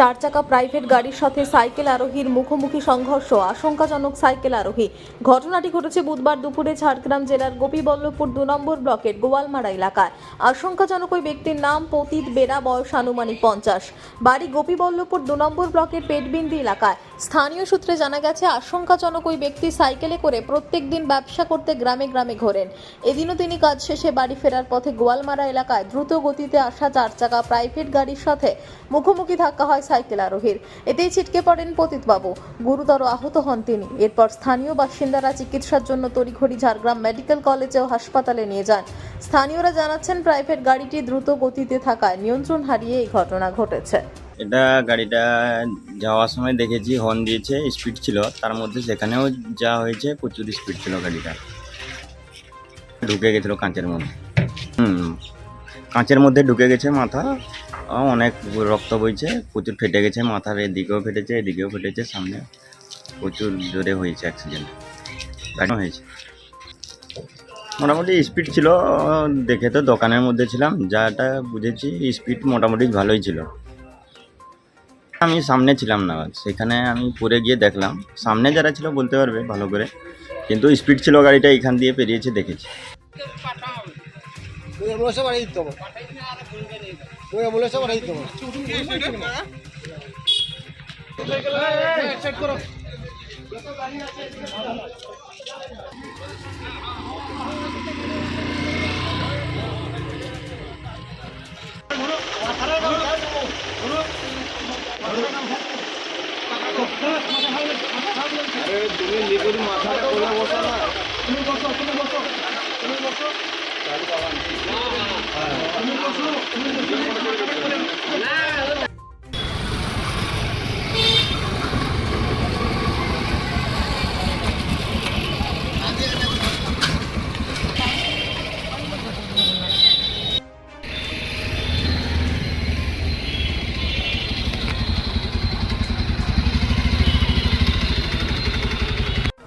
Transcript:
চার চাকা প্রাইভেট গাড়ির সাথে সাইকেল আরোহীর মুখোমুখি সংঘর্ষ, আশঙ্কাজনক সাইকেল আরোহী। ঘটনাটি ঘটেছে বুধবার দুপুরে ঝাড়গ্রাম জেলার গোপীবল্লভপুর দু নম্বর ব্লকের গোয়ালমারা এলাকায়। আশঙ্কাজনক ওই ব্যক্তির নাম পতিত বেড়া বয়স আনুমানিক পঞ্চাশ। বাড়ি গোপীবল্লভপুর দু নম্বর ব্লকের পেটবিন্দি এলাকায়। স্থানীয় সূত্রে জানা গেছে, আশঙ্কাজনক ওই ব্যক্তি সাইকেলে করে প্রত্যেক দিন ব্যবসা করতে গ্রামে গ্রামে ঘোরেন। এদিনও তিনি কাজ শেষে বাড়ি ফেরার পথে গোয়ালমারা এলাকায় দ্রুত গতিতে আসা চার চাকা প্রাইভেট গাড়ির সাথে মুখোমুখি ধাক্কা হয় সাইকেল আরোহীর। এতেই ছিটকে পড়েন পতিতবাবু। গুরুতর আহত হন তিনি। এরপর স্থানীয় বাসিন্দারা চিকিৎসার জন্য তড়িঘড়ি ঝাড়গ্রাম মেডিকেল কলেজে ও হাসপাতালে নিয়ে যান। স্থানীয়রা জানাচ্ছেন, প্রাইভেট গাড়িটি দ্রুত গতিতে থাকায় নিয়ন্ত্রণ হারিয়ে এই ঘটনা ঘটেছে। এটা গাড়িটা যাওয়ার সময় দেখেছি হর্ন দিয়েছে স্পিড ছিল। তার মধ্যে সেখানেও যা হয়েছে, প্রচুর স্পিড ছিল গাড়িটা। ঢুকে গেছিল কাঁচের মধ্যে। হুম, কাঁচের মধ্যে ঢুকে গেছে মাথা। অনেক রক্ত বইছে, প্রচুর ফেটে গেছে মাথার, এদিকেও ফেটেছে এদিকেও ফেটেছে, সামনে প্রচুর জোরে হয়েছে অ্যাক্সিডেন্ট গাড়ি হয়েছে। মোটামুটি স্পিড ছিল, দেখে তো দোকানের মধ্যে ছিলাম যাটা বুঝেছি স্পিড মোটামুটি ভালোই ছিল। আমি সামনে ছিলাম না। সেখানে আমি পরে গিয়ে দেখলাম। সামনে যারা ছিল বলতে পারবে ভালো করে। কিন্তু স্পিড ছিল গাড়িটা এখান দিয়ে পেরিয়েছে, দেখেছি। তোকে তুমি বসো তুমি বসো তুমি বসো তুমি বসো। হবে